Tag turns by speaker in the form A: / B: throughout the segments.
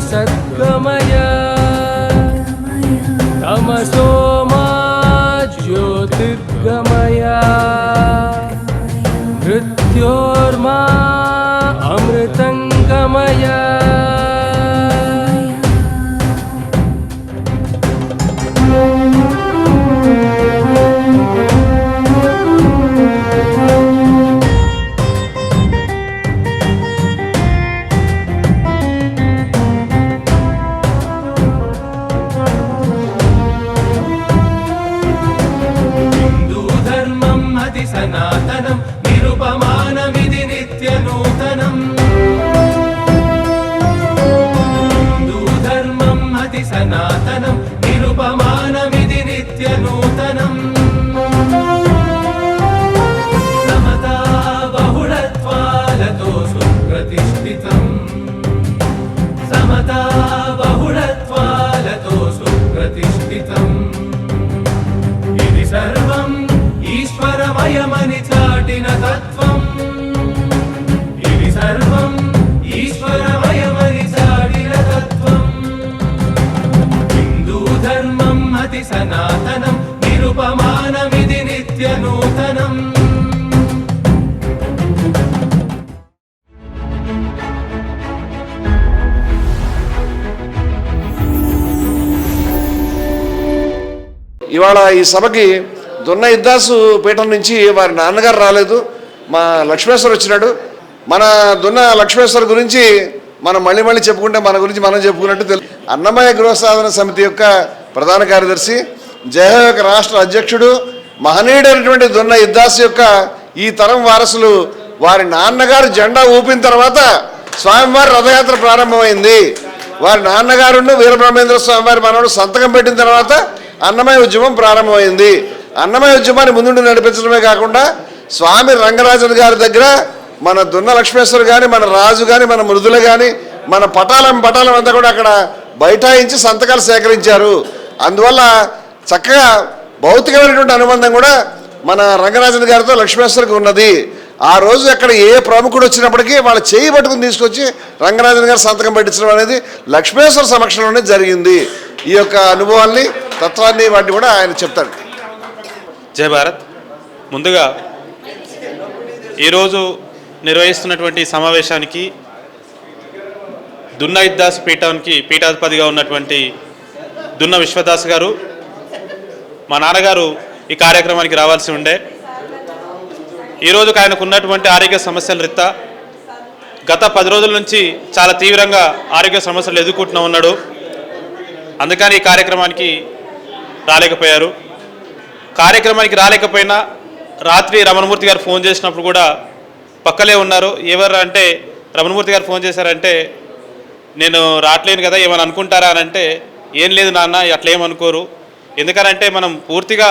A: సద్గమయ
B: తమసోమా జ్యోతిర్గమయ మృత్యోర్మా tiene un నూతనం.
C: ఇవాళ ఈ సభకి దున్న ఇద్దాసు పీఠం నుంచి వారి నాన్నగారు రాలేదు మా లక్ష్మేశ్వర్ వచ్చినాడు. మన దున్న లక్ష్మేశ్వర్ గురించి మనం మళ్ళీ మళ్ళీ చెప్పుకుంటే మన గురించి మనం చెప్పుకున్నట్టు తెలుసు అన్నమయ్య గృహసాధన సమితి యొక్క ప్రధాన కార్యదర్శి జయ యొక్క రాష్ట్ర అధ్యక్షుడు మహనీయుడైనటువంటి దున్న ఇద్దాసు యొక్క ఈ తరం వారసులు వారి నాన్నగారు జెండా ఊపిన తర్వాత స్వామివారి రథయాత్ర ప్రారంభమైంది. వారి నాన్నగారును వీరబ్రహ్మేంద్ర స్వామివారి మనవడు సంతకం పెట్టిన తర్వాత అన్నమయ్య ఉద్యమం ప్రారంభమైంది. అన్నమయ ఉద్యమాన్ని ముందుండి నడిపించడమే కాకుండా స్వామి రంగరాజన్ గారి దగ్గర మన దున్న లక్ష్మేశ్వర్ కానీ మన రాజు కానీ మన మృదుల కానీ మన పటాలం పటాలం అంతా కూడా అక్కడ బైఠాయించి సంతకాలు సేకరించారు. అందువల్ల చక్కగా భౌతికమైనటువంటి అనుబంధం కూడా మన రంగరాజన్ గారితో లక్ష్మేశ్వరికి ఉన్నది. ఆ రోజు అక్కడ ఏ ప్రముఖుడు వచ్చినప్పటికీ వాళ్ళ చేయి పట్టుకుని తీసుకొచ్చి రంగరాజన్ గారు సంతకం పెట్టించడం అనేది లక్ష్మేశ్వర సమక్షంలోనే జరిగింది. ఈ యొక్క అనుభవాల్ని తత్వాన్ని వాటిని కూడా ఆయన చెప్తాడు.
D: జయ భారత్. ముందుగా ఈరోజు నిర్వహిస్తున్నటువంటి సమావేశానికి దున్న ఇద్దాస్ పీఠానికి పీఠాధిపతిగా ఉన్నటువంటి దున్న విశ్వదాస్ గారు మా నాన్నగారు ఈ కార్యక్రమానికి రావాల్సి ఉండే. ఈరోజు ఆయనకు ఉన్నటువంటి ఆరోగ్య సమస్యల రీత్యా గత పది రోజుల నుంచి చాలా తీవ్రంగా ఆరోగ్య సమస్యలు ఎదుర్కొంటున్నా ఉన్నాడు. అందుకని ఈ కార్యక్రమానికి రాలేకపోయారు. కార్యక్రమానికి రాలేకపోయినా రాత్రి రమణమూర్తి గారు ఫోన్ చేసినప్పుడు కూడా పక్కలే ఉన్నారు. ఎవరు అంటే రమణమూర్తి గారు ఫోన్ చేశారంటే నేను రావట్లేను కదా ఏమని అనుకుంటారా? అని అంటే ఏం లేదు నాన్న అట్లా ఏమనుకోరు ఎందుకనంటే మనం పూర్తిగా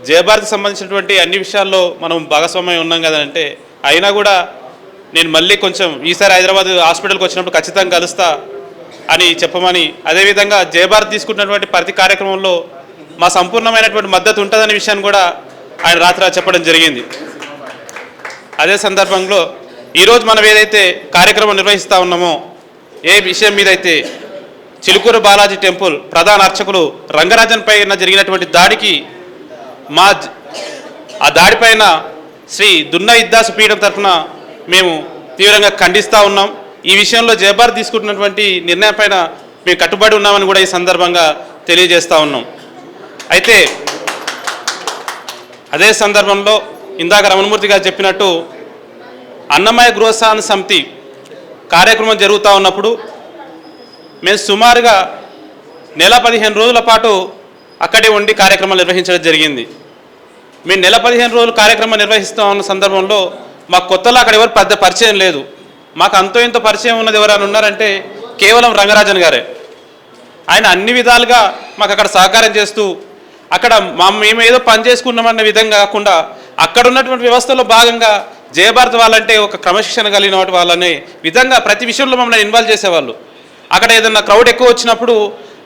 D: జయభారత్కి సంబంధించినటువంటి అన్ని విషయాల్లో మనం భాగస్వామ్యం ఉన్నాం కదంటే అయినా కూడా నేను మళ్ళీ కొంచెం ఈసారి హైదరాబాద్ హాస్పిటల్కి వచ్చినప్పుడు ఖచ్చితంగా కలుస్తా అని చెప్పమని అదేవిధంగా జయభారత్ తీసుకున్నటువంటి ప్రతి కార్యక్రమంలో మా సంపూర్ణమైనటువంటి మద్దతు ఉంటుందనే విషయాన్ని కూడా ఆయన రాత్రి చెప్పడం జరిగింది. అదే సందర్భంలో ఈరోజు మనం ఏదైతే కార్యక్రమం నిర్వహిస్తూ ఉన్నామో ఏ విషయం మీద అయితే చిలుకూరు బాలాజీ టెంపుల్ ప్రధాన అర్చకులు రంగరాజన్ పైన జరిగినటువంటి దాడికి మా ఆ దాడిపైన శ్రీ దున్న ఇద్దాసు పీఠం తరఫున మేము తీవ్రంగా ఖండిస్తూ ఉన్నాం. ఈ విషయంలో జయబార్ తీసుకుంటున్నటువంటి నిర్ణయం పైన మేము కట్టుబడి ఉన్నామని కూడా ఈ సందర్భంగా తెలియజేస్తూ ఉన్నాం. అయితే అదే సందర్భంలో ఇందాక రమణమూర్తి గారు చెప్పినట్టు అన్నమయ గృహస్థాన సమితి కార్యక్రమం జరుగుతూ ఉన్నప్పుడు మేము సుమారుగా నెల పదిహేను రోజుల పాటు అక్కడే ఉండి కార్యక్రమాలు నిర్వహించడం జరిగింది. మేము నెల పదిహేను రోజులు కార్యక్రమం నిర్వహిస్తూ ఉన్న సందర్భంలో మా కొత్తలో అక్కడ ఎవరు పెద్ద పరిచయం లేదు. మాకు అంతో ఇంత పరిచయం ఉన్నది ఎవరైనా ఉన్నారంటే కేవలం రంగరాజన్ గారే. ఆయన అన్ని విధాలుగా మాకు అక్కడ సహకారం చేస్తూ అక్కడ మా మేము ఏదో పని చేసుకున్నామన్న విధంగా కాకుండా అక్కడ ఉన్నటువంటి వ్యవస్థలో భాగంగా జయభారత్ వాళ్ళంటే ఒక క్రమశిక్షణ కలిగిన వాటి వాళ్ళనే విధంగా ప్రతి విషయంలో మమ్మల్ని ఇన్వాల్వ్ చేసేవాళ్ళు. అక్కడ ఏదన్నా క్రౌడ్ ఎక్కువ వచ్చినప్పుడు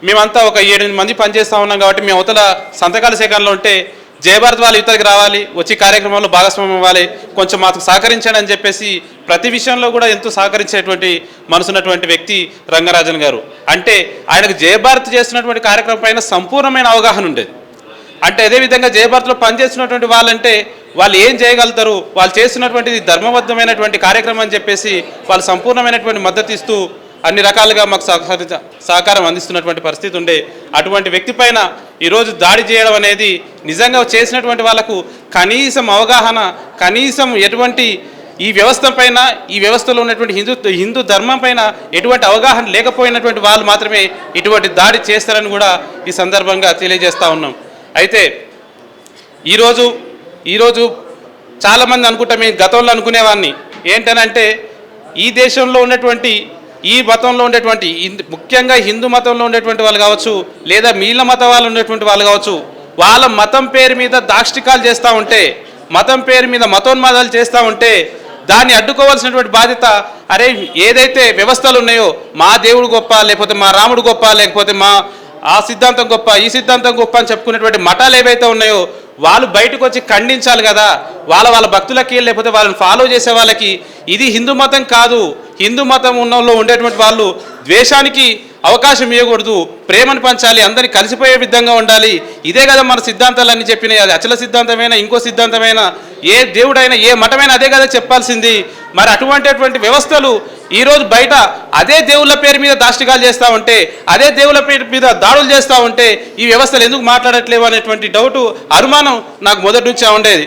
D: మేమంతా ఒక ఏడెనిమిది మంది పనిచేస్తూ ఉన్నాం కాబట్టి మేము అవతల సంతకాల సేకరణలో ఉంటే జయభారత్ వాళ్ళు ఇతరికి రావాలి వచ్చి కార్యక్రమంలో భాగస్వామ్యం అవ్వాలి కొంచెం మాకు సహకరించండి అని చెప్పేసి ప్రతి విషయంలో కూడా ఎంతో సహకరించేటువంటి మనసున్నటువంటి వ్యక్తి రంగరాజన్ గారు. అంటే ఆయనకు జయభారత్ చేస్తున్నటువంటి కార్యక్రమం పైన సంపూర్ణమైన అవగాహన ఉండేది. అంటే అదేవిధంగా జయభారత్లో పనిచేస్తున్నటువంటి వాళ్ళంటే వాళ్ళు ఏం చేయగలుగుతారు వాళ్ళు చేస్తున్నటువంటిది ధర్మబద్ధమైనటువంటి కార్యక్రమం అని చెప్పేసి వాళ్ళు సంపూర్ణమైనటువంటి మద్దతు ఇస్తూ అన్ని రకాలుగా మాకు సహకరించ సహకారం అందిస్తున్నటువంటి పరిస్థితి ఉండే అటువంటి వ్యక్తి పైన ఈరోజు దాడి చేయడం అనేది నిజంగా చేసినటువంటి వాళ్ళకు కనీసం అవగాహన కనీసం ఎటువంటి ఈ వ్యవస్థ పైన ఈ వ్యవస్థలో ఉన్నటువంటి హిందూ హిందూ ధర్మం పైన ఎటువంటి అవగాహన లేకపోయినటువంటి వాళ్ళు మాత్రమే ఇటువంటి దాడి చేస్తారని కూడా ఈ సందర్భంగా తెలియజేస్తూ ఉన్నాం. అయితే ఈరోజు ఈరోజు చాలామంది అనుకుంటా మేము గతంలో అనుకునేవాడిని ఏంటనంటే ఈ దేశంలో ఉన్నటువంటి ఈ మతంలో ఉండేటువంటి ముఖ్యంగా హిందూ మతంలో ఉండేటువంటి వాళ్ళు కావచ్చు లేదా మీళ్ళ మత వాళ్ళు ఉండేటువంటి వాళ్ళు కావచ్చు వాళ్ళ మతం పేరు మీద దాష్టికాలు చేస్తూ ఉంటే మతం పేరు మీద మతోన్మాదాలు చేస్తూ ఉంటే దాన్ని అడ్డుకోవాల్సినటువంటి బాధ్యత అరే ఏదైతే వ్యవస్థలు ఉన్నాయో మా దేవుడు గొప్ప లేకపోతే మా రాముడు గొప్ప లేకపోతే మా ఆ సిద్ధాంతం గొప్ప ఈ సిద్ధాంతం గొప్ప అని చెప్పుకునేటువంటి మఠాలు ఏవైతే ఉన్నాయో వాళ్ళు బయటకు వచ్చి ఖండించాలి కదా వాళ్ళ వాళ్ళ భక్తులకి లేకపోతే వాళ్ళని ఫాలో చేసే వాళ్ళకి ఇది హిందూ మతం కాదు. హిందూ మతం ఉన్న ఉండేటువంటి వాళ్ళు ద్వేషానికి అవకాశం ఇవ్వకూడదు ప్రేమను పంచాలి అందరి కలిసిపోయే విధంగా ఉండాలి. ఇదే కదా మన సిద్ధాంతాలన్నీ చెప్పినాయి. అది అచల సిద్ధాంతమైనా ఇంకో సిద్ధాంతమైనా ఏ దేవుడైనా ఏ మఠమైనా అదే కదా చెప్పాల్సింది. మరి అటువంటి అటువంటి వ్యవస్థలు ఈరోజు బయట అదే దేవుళ్ళ పేరు మీద దాష్టికాలు చేస్తూ ఉంటే అదే దేవుళ్ళ పేరు మీద దాడులు చేస్తూ ఉంటే ఈ వ్యవస్థలు ఎందుకు మాట్లాడట్లేవు అనేటువంటి డౌట్ అనుమానం నాకు మొదటి నుంచే ఉండేది.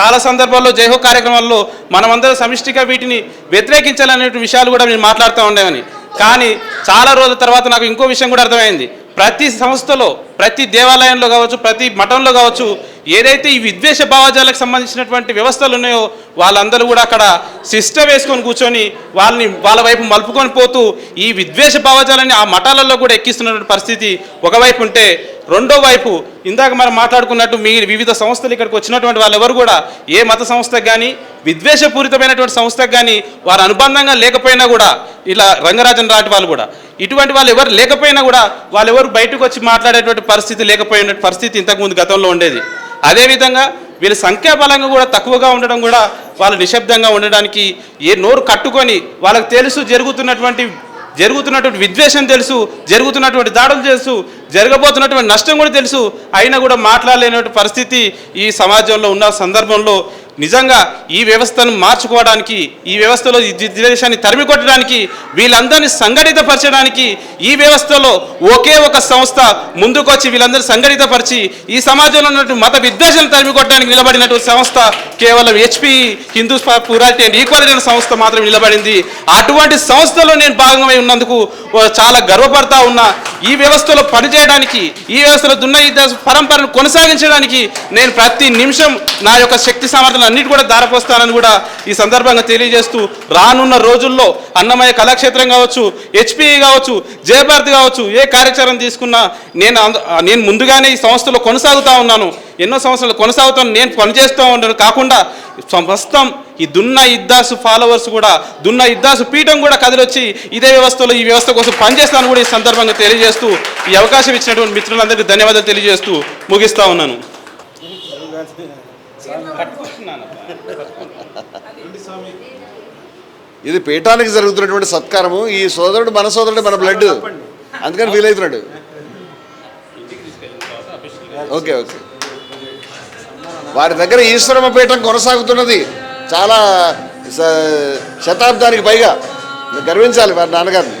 D: చాలా సందర్భాల్లో జైహో కార్యక్రమాల్లో మనమందరం సమిష్టిగా వీటిని వ్యతిరేకించాలనే విషయాలు కూడా నేను మాట్లాడుతూ ఉండేవని కానీ చాలా రోజుల తర్వాత నాకు ఇంకో విషయం కూడా అర్థమైంది. ప్రతి సంస్థలో ప్రతి దేవాలయంలో కావచ్చు ప్రతి మఠంలో కావచ్చు ఏదైతే ఈ విద్వేష భావజాలకు సంబంధించినటువంటి వ్యవస్థలు ఉన్నాయో వాళ్ళందరూ కూడా అక్కడ సిస్టమ్ వేసుకొని కూర్చొని వాళ్ళని వాళ్ళ వైపు మలుపుకొని పోతూ ఈ విద్వేష భావజాలని ఆ మఠాలలో కూడా ఎక్కిస్తున్నటువంటి పరిస్థితి ఒకవైపు ఉంటే రెండో వైపు ఇందాక మనం మాట్లాడుకున్నట్టు మీ వివిధ సంస్థలు ఇక్కడికి వచ్చినటువంటి వాళ్ళు ఎవరు కూడా ఏ మత సంస్థకు కానీ విద్వేషపూరితమైనటువంటి సంస్థకు కానీ వారు అనుబంధంగా లేకపోయినా కూడా ఇలా రంగరాజన్ రాటి వాళ్ళు కూడా ఇటువంటి వాళ్ళు ఎవరు లేకపోయినా కూడా వాళ్ళు ఎవరు బయటకు వచ్చి మాట్లాడేటువంటి పరిస్థితి లేకపోయిన పరిస్థితి ఇంతకుముందు గతంలో ఉండేది. అదేవిధంగా వీళ్ళ సంఖ్యాబలంగా కూడా తక్కువగా ఉండడం కూడా వాళ్ళు నిశ్శబ్దంగా ఉండడానికి ఏ నోరు కట్టుకొని వాళ్ళకి తెలుసు జరుగుతున్నటువంటి జరుగుతున్నటువంటి విద్వేషం తెలుసు జరుగుతున్నటువంటి దాడులు తెలుసు జరగబోతున్నటువంటి నష్టం కూడా తెలుసు. అయినా కూడా మాట్లాడలేనటువంటి పరిస్థితి ఈ సమాజంలో ఉన్న సందర్భంలో నిజంగా ఈ వ్యవస్థను మార్చుకోవడానికి ఈ వ్యవస్థలో దేశాన్ని తరిమి కొట్టడానికి వీళ్ళందరినీ సంఘటితపరచడానికి ఈ వ్యవస్థలో ఒకే ఒక సంస్థ ముందుకొచ్చి వీళ్ళందరూ సంఘటితపరిచి ఈ సమాజంలో ఉన్నటువంటి మత విద్వేషాలను తరిమి కొట్టడానికి నిలబడినటువంటి సంస్థ కేవలం HP Hindu plurality and equality అనే సంస్థ మాత్రం నిలబడింది. అటువంటి సంస్థలో నేను భాగమై ఉన్నందుకు చాలా గర్వపడతా ఉన్నా. ఈ వ్యవస్థలో పనిచేయడానికి ఈ వ్యవస్థలో దున్న ఈ పరంపరను కొనసాగించడానికి నేను ప్రతి నిమిషం నా యొక్క శక్తి సామర్థ్యం అన్నిటి కూడా దారపోస్తానని కూడా ఈ సందర్భంగా తెలియజేస్తూ రానున్న రోజుల్లో అన్నమయ్య కళాక్షేత్రం కావచ్చు హెచ్పి కావచ్చు జయభారతి కావచ్చు ఏ కార్యాచరణ తీసుకున్నా నేను అంద- నేను ముందుగానే ఈ సంస్థలో కొనసాగుతూ ఉన్నాను. ఎన్నో సంవత్సరాలు కొనసాగుతాను నేను పనిచేస్తూ ఉన్నాను. కాకుండా ప్రస్తుతం ఈ దున్న ఇద్దాసు ఫాలోవర్స్ కూడా దున్న ఇద్దాసు పీఠం కూడా కదిలొచ్చి ఇదే వ్యవస్థలో ఈ వ్యవస్థ కోసం పనిచేస్తాను కూడా ఈ సందర్భంగా తెలియజేస్తూ ఈ అవకాశం ఇచ్చినటువంటి మిత్రులందరికీ ధన్యవాదాలు తెలియజేస్తూ ముగిస్తూ ఉన్నాను.
C: ఇది పీఠానికి జరుగుతున్నటువంటి సత్కారము. ఈ సోదరుడు మన సోదరుడు మన బ్లడ్ అందుకని ఫీల్ అవుతున్నాడు ఓకే ఓకే. వారి దగ్గర ఈశ్వరమ పీఠం కొనసాగుతున్నది. చాలా శతాబ్దానికి పైగా. గర్వించాలి వారి నాన్నగారిని.